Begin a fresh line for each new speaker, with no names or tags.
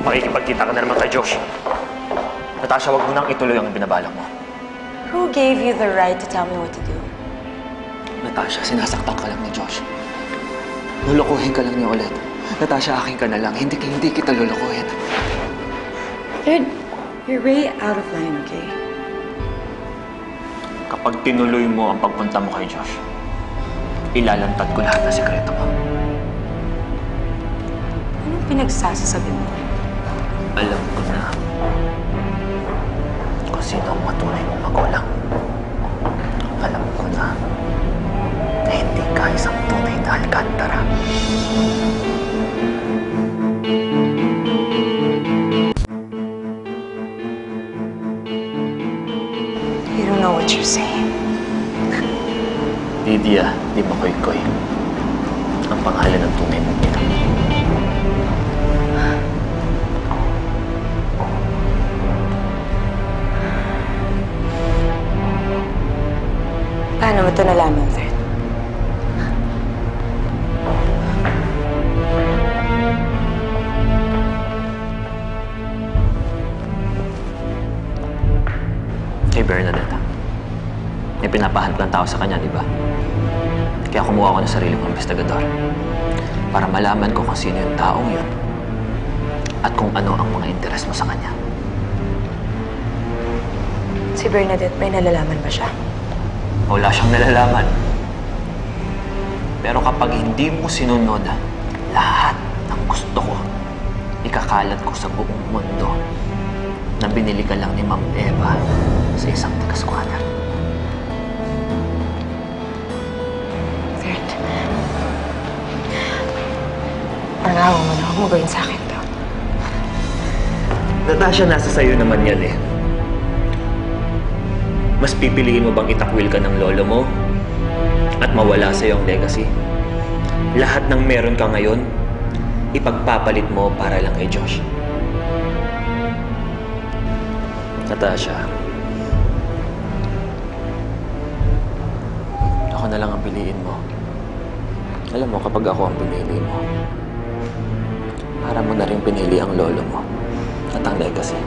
Makikipagkita ka na naman kay Josh. Natasha, wag mo nang ituloy ang binabalak mo.
Who gave you the right to tell me what to do?
Natasha, sinasaktan ka lang ni Josh. Lulukuhin ka lang niya ulit. Natasha, akin ka na lang. Hindi, hindi kita lulukuhin.
Third, you're way out of line, okay?
Kapag tinuloy mo ang pagpunta mo kay Josh, ilalantad ko lahat ng sikreto mo.
Anong pinagsasasabi mo?
Alam ko na kung sino ang matunay mong magulang. Alam ko na na hindi ka isang tunay na alkantara.
You don't know what you're saying.
Lydia, di makoy-koy. Ang pangalan ng tunay mong
Paano mo ito nalaman, Third?
Kay Bernadette. May pinapahanap ng tao sa kanya, di ba? Kaya kumuha ko ng sarili kong investigador. Para malaman ko kung sino yung taong yun. At kung ano ang mga interes mo sa kanya.
Si Bernadette, may nalalaman ba siya?
Wala siyang nalalaman. Pero kapag hindi mo sinunod lahat ng gusto ko, ikakalat ko sa buong mundo na binili ka lang ni Ma'am Eva sa isang taga-squatter.
Third. Pangawa mo na, huwag mo gawin sa akin to.
Natasha, nasa sayo naman yan eh. Mas pipiliin mo bang itakwil ka ng lolo mo at mawala sa'yo ang legacy? Lahat ng meron ka ngayon, ipagpapalit mo para lang kay Josh. Natasha, ako na lang ang piliin mo. Alam mo, kapag ako ang pinili mo, para mo na rin pinili ang lolo mo at ang legacy.